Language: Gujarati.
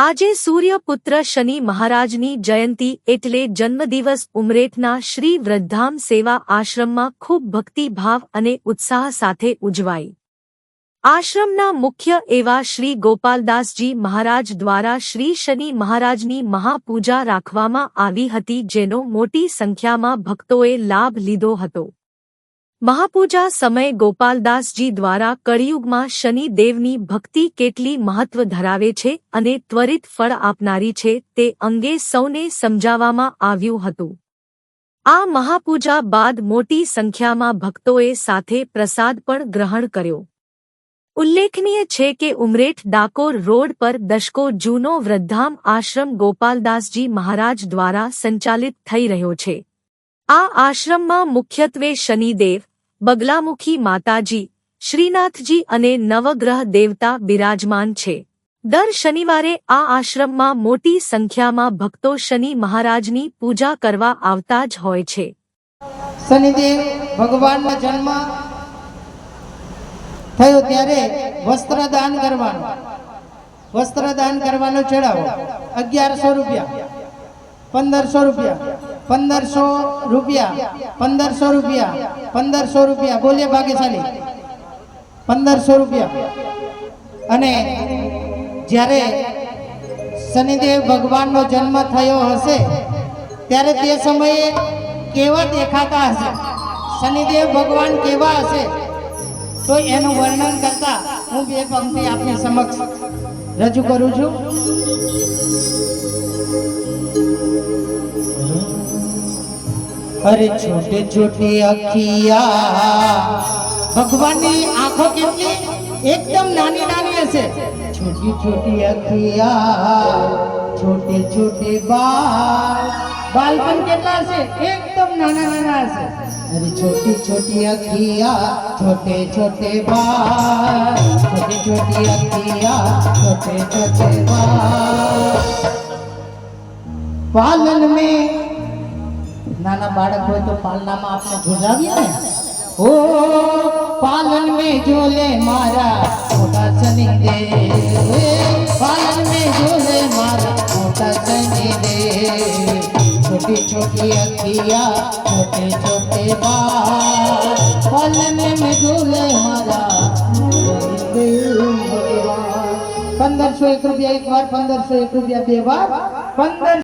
આજે સૂર્યપુત્ર શનિ મહારાજની જયંતી એટલે જન્મદિવસ ઉમરેઠના શ્રી વૃદ્ધામ સેવા આશ્રમમાં ખૂબ ભક્તિભાવ અને ઉત્સાહ સાથે ઉજવાઈ આશ્રમના મુખ્ય એવા શ્રી ગોપાલદાસજી મહારાજ દ્વારા શ્રી શનિ મહારાજની મહાપૂજા રાખવામાં આવી હતી, જેનો મોટી સંખ્યામાં ભક્તોએ લાભ લીધો હતો. મહાપૂજા સમય ગોપાલદાસજી દ્વારા કળિયુગમાં શનિદેવની ભક્તિ કેટલી મહત્વ ધરાવે છે અને ત્વરિત ફળ આપનારી છે તે અંગે સૌને સમજાવવામાં આવ્યું હતું. આ મહાપૂજા બાદ મોટી સંખ્યામાં ભક્તોએ સાથે પ્રસાદ પણ ગ્રહણ કર્યો. ઉલ્લેખનીય છે કે ઉમરેઠ ડાકોર રોડ પર દશકો જૂનો વૃદ્ધામ આશ્રમ ગોપાલદાસજી મહારાજ દ્વારા સંચાલિત થઈ રહ્યો છે. આ આશ્રમમાં મુખ્યત્વે શનિદેવ બગલામુખી માતાજી, શ્રીનાથજી અને નવગ્રહ દેવતા બિરાજમાન છે. દર શનિવારે આ આશ્રમમાં મોટી સંખ્યામાં ભક્તો શનિ મહારાજની પૂજા કરવા આવતા જ હોય છે. શનિદેવ ભગવાનનો જન્મ થયો ત્યારે વસ્ત્રદાન કરવાનું. વસ્ત્રદાન કરવાનો ચડાવો. અગિયારસો રૂપિયા. પંદરસો રૂપિયા. પંદરસો રૂપિયા પંદરસો રૂપિયા પંદરસો રૂપિયા. બોલીએ ભાગ્યશાલી પંદરસો રૂપિયા. અને જ્યારે શનિદેવ ભગવાનનો જન્મ થયો હશે, ત્યારે તે સમયે કેવા દેખાતા હશે? શનિદેવ ભગવાન કેવા હશે? તો એનું વર્ણન કરતા હું બે પંક્તિ આપની સમક્ષ રજૂ કરું છું. અરે છોટે છોટી અખિયા ભગવાનની આંખો કેટલી એકદમ નાની નાની હશે છોટી છોટી અખિયા છોટે છોટે બાલ બાલ પણ કેટલા હશે એકદમ નાના નાના હશે અરે છોટી છોટી અખિયા છોટે છોટે બાલ છોટી છોટી અખિયા છોટે છોટે બાલ પાલન में નાના બાળક હોય તો પાલનામાં આપણે જોડાવીએ ને ઓ પાલન में झोले मारा मोटा सनी दे पालन में झोले मारा मोटा सनी दे छोटी छोटी अखियाँ छोटे छोटे बाल पालन में झोले मारा પંદરસો એક રૂપિયા એક વાર પંદરસો એક રૂપિયા બે વાર પંદર